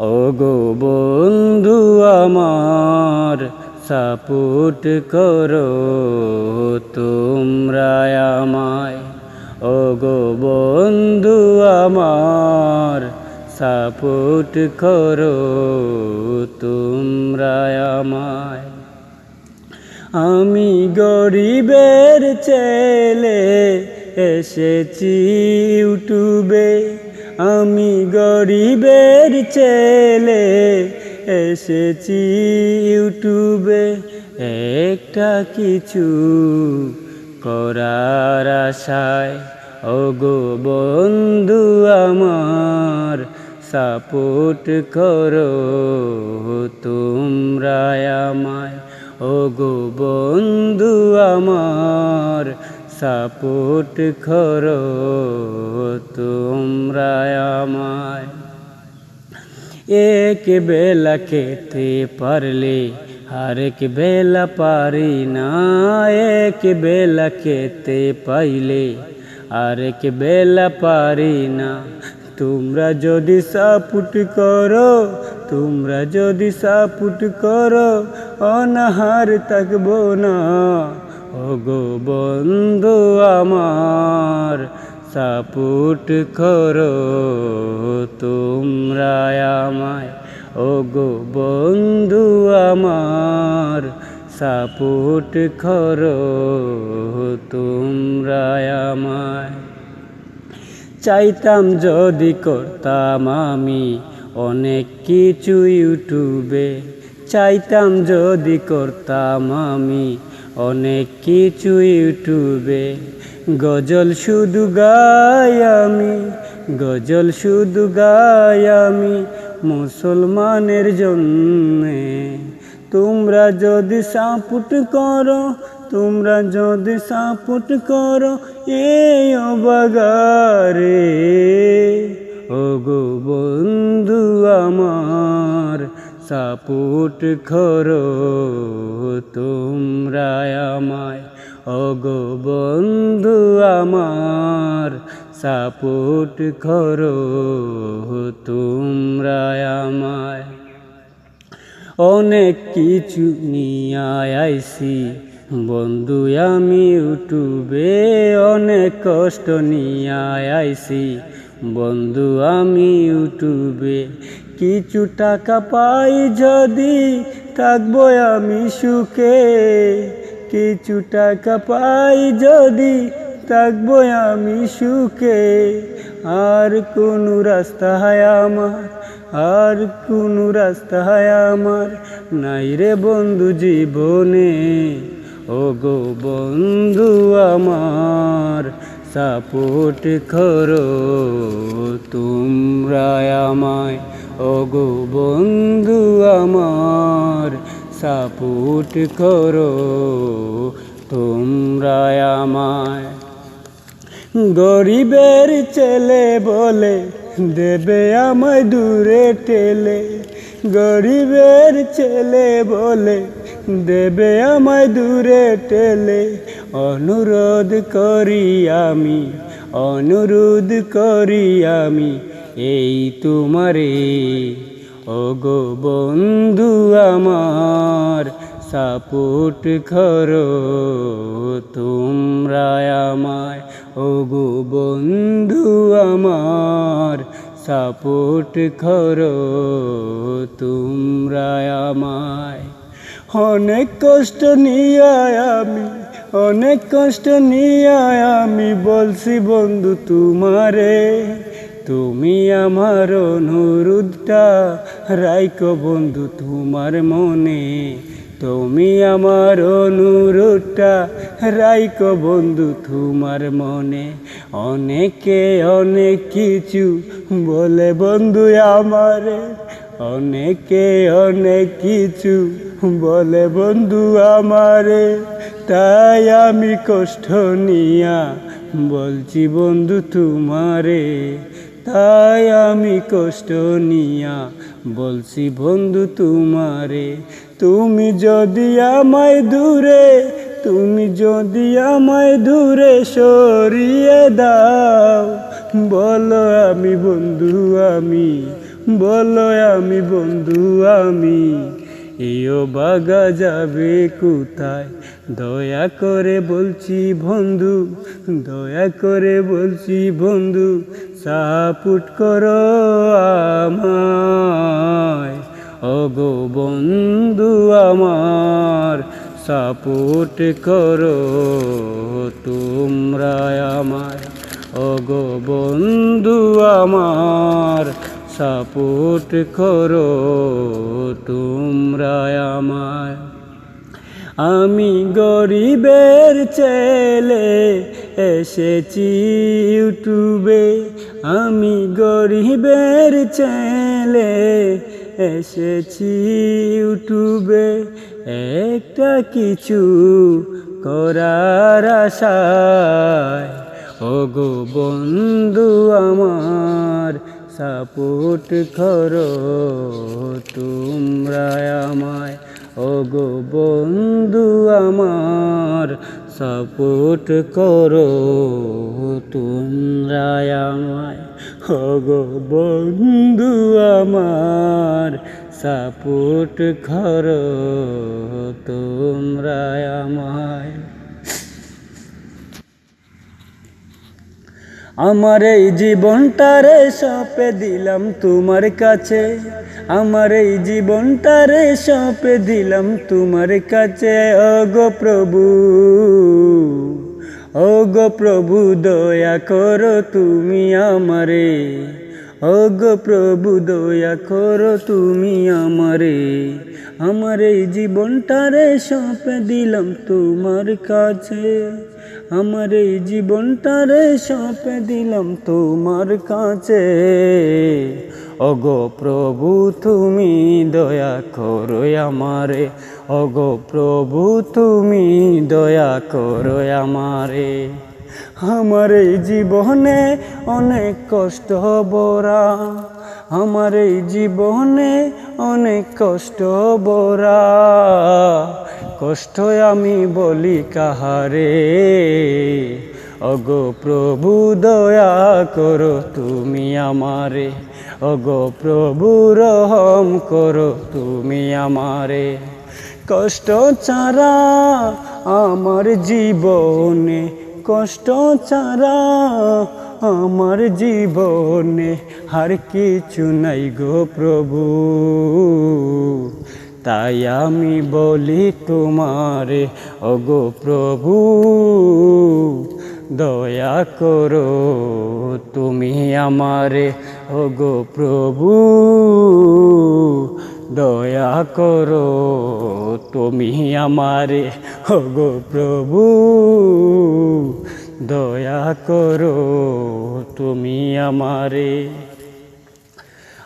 ও গো বন্ধু আমার, সাপোর্ট করো তোমরা আমায়। ও গো বন্ধু আমার, সাপোর্ট করো তোমরা আমায়। আমি গরিবের ছেলে, এসেছি ইউটিউবে। আমি গরিবের ছেলে, এসেছি ইউটিউবে একটা কিছু করার আশায়। ও গো বন্ধু আমার, সাপোর্ট করো তোমরা আমায়। ও গো বন্ধু আমার, সাপোর্ট করো এক বেলা খেতে পারলে আরেক বেলা পারি না এক বেলা খেতে পাইলে আরেক বেলা পারি না তোমরা যদি সাপুট করো তোমরা যদি সাপুট করো অনাহার থাকব না ওগো বন্ধু আমার সাপুট করো তোমরা আমায় ওগো বন্ধু আমার সাপুট করো তোমরা আমায়। চাইতাম যদি করতাম আমি অনেক কিছু ইউটিউবে। চাইতাম যদি করতাম আমি অনেক কিছু ইউটিউবে। গজল শুধু গাই আমি, গজল শুধু গাই আমি মুসলমানের জন্যে। তোমরা যদি সাপুট করো, তোমরা যদি সাপুট করো এই অবাগারে। ও গো বন্ধু আমার সাপুট করো তোমরা আমায়। ও গো বন্ধু আমার সাপুট করো অনেক কিছু নিয়ে আইছি বন্ধু, আমি ইউটিউবে অনেক কষ্ট নিয়ে আইছি বন্ধু, আমি ইউটিউবে কিছু টাকা পাই, যদি থাকব আমি সুখে। কিছু টাকা পাই, যদি থাকব আমি সুখে। আর কোনো রাস্তা আমার আর কোনো রাস্তা হয় আমার নাই রে বন্ধু জীবনে? ও গো বন্ধু আমার সাপোর্ট করো তোমরা আমায়। ও গো বন্ধু আমার সাপোর্ট করো তোমরা আমায়। গরিবের ছেলে বলে দেবে আমায় দূরে টেলে গরিবের ছেলে বলে। দেবে আমায় দূরে টেলে অনুরোধ করি আমি, অনুরোধ করি আমি, এই তোমারে। ও গো বন্ধু আমার, সাপোর্ট করো তোমরা আমায়। ও গো বন্ধু আমার, সাপোর্ট করো তোমরা আমায়। অনেক কষ্ট নিয়ে আমি, অনেক কষ্ট নিয়ে আমি বলছি বন্ধু তোমারে, তুমি আমার অনুরোধটা রাইকো বন্ধু তোমার মনে। তুমি আমার অনুরোধটা রাইকো বন্ধু তোমার মনে। অনেকে অনেক কিছু বলে বন্ধু আমারে। অনেকে অনেক কিছু বলে বন্ধু আমারে। তাই আমি কষ্ট নিয়া বলছি বন্ধু তোমারে। তাই আমি কষ্ট নিয়া বলছি বন্ধু তোমারে। তুমি যদি আমায় দূরে, তুমি যদি আমায় দূরে সরিয়ে দাও। বলো আমি বন্ধু আমি, বলো আমি বন্ধু আমি। এও বাগা যাবে কোথায়? দয়া করে বলছি বন্ধু, দয়া করে বলছি বন্ধু সাপুট করো আমায়। ওগো বন্ধু আমার সাপোর্ট করো তোমরা আমায়। ওগো বন্ধু আমার সাপোর্ট করো তোমরা আমায়। আমি গরিবের ছেলে, এসেছি ইউটিউবে। আমি গরিবের ছেলে এসেছি ইউটিউবে একটা কিছু করার আশায়। ওগো বন্ধু, আমার সাপোর্ট করো তোমরা আমায়। ওগো বন্ধু, আমার সাপোর্ট করো তোমরা আমায়। হগো বন্ধু আমার সাপোর্ট করো তোমরা আমায়। আমার এই জীবনটারে সপে দিলাম তোমার কাছে। আমার এই জীবনটারে সপে দিলাম তোমার কাছে। অগো প্রভু অগো প্রভু, দয়া করো তুমি আমারে। ওগো প্রভু, দয়া করো তুমি আমারে। আমার এই জীবনটারে সপে দিলাম তোমার কাছে। আমার এই জীবনটারে সঁপে দিলাম তোমার কাছে। অগ প্রভু, তুমি দয়া করো আমারে। অগ প্রভু, তুমি দয়া করো আমারে। আমার এই জীবনে অনেক কষ্ট বরা। আমার এই জীবনে অনেক কষ্ট বরা। কষ্ট আমি বলি কাহারে? অগো প্রভু, দয়া করো তুমি আমারে। অগো প্রভু, রহম করো তুমি আমারে। কষ্ট ছাড়া আমার জীবনে কষ্ট ছাড়া আমার জীবনে আর কিছু নাই গো প্রভু। তাই আমি বলি তোমারে, ওগো প্রভু, দয়া করো তুমি আমারে, ওগো প্রভু দয়া করো, তুমি আমারে, ওগো প্রভু। দয়া করো, তুমি আমারে।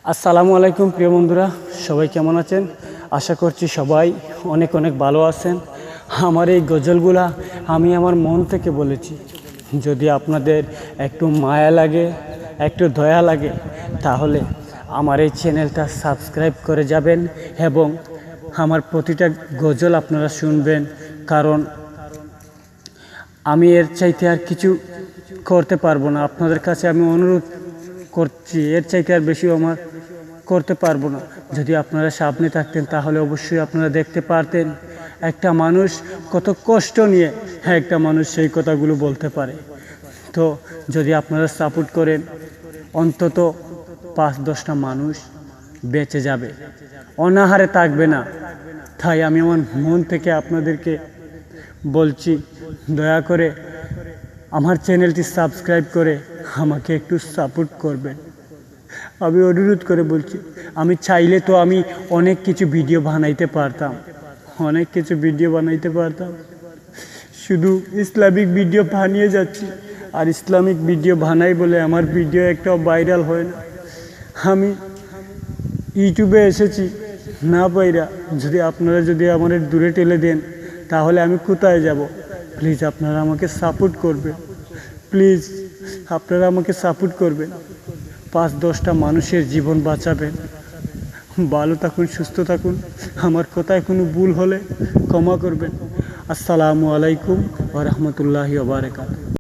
আসসালামু আলাইকুম, প্রিয় বন্ধুরা, সবাই কেমন আছেন? আশা করছি সবাই অনেক অনেক ভালো আছেন। আমার এই গজলগুলা আমি আমার মন থেকে বলেছি। যদি আপনাদের একটু মায়া লাগে, একটু দয়া লাগে, তাহলে আমার এই চ্যানেলটা সাবস্ক্রাইব করে যাবেন এবং আমার প্রতিটা গজল আপনারা শুনবেন, কারণ আমি এর চাইতে আর কিছু করতে পারব না। আপনাদের কাছে আমি অনুরোধ করছি, এর চাইতে আর বেশি আমার করতে পারব না। যদি আপনারা সামনে থাকতেন, তাহলে অবশ্যই আপনারা দেখতে পারতেন একটা মানুষ কত কষ্ট নিয়ে হ্যাঁ একটা মানুষ সেই কথাগুলো বলতে পারে। তো যদি আপনারা সাপোর্ট করেন, অন্তত পাঁচ দশটা মানুষ বেঁচে যাবে। অনাহারে থাকবে না। তাই আমি আমার মন থেকে আপনাদেরকে বলছি, দয়া করে আমার চ্যানেলটি সাবস্ক্রাইব করে আমাকে একটু সাপোর্ট করবেন। আমি অনুরোধ করে বলছি, আমি চাইলে তো আমি অনেক কিছু ভিডিও বানাইতে পারতাম। অনেক কিছু ভিডিও বানাইতে পারতাম। শুধু ইসলামিক ভিডিও বানিয়ে যাচ্ছি। আর ইসলামিক ভিডিও বানাই বলে আমার ভিডিও একটাও ভাইরাল হয় না। আমি ইউটিউবে এসেছি। না পাইরা যদি আপনারা যদি আমার দূরে ঠেলে দেন, তাহলে আমি কোথায় যাব? প্লিজ আপনারা আমাকে সাপোর্ট করবেন। প্লিজ আপনারা আমাকে সাপোর্ট করবেন। পাঁচ দশটা মানুষের জীবন বাঁচাবেন। ভালো থাকুন, সুস্থ থাকুন। আমার কথায় কোনো ভুল হলে ক্ষমা করবেন। আসসালামু আলাইকুম ওরহমতুল্লাহি ওবরাকাত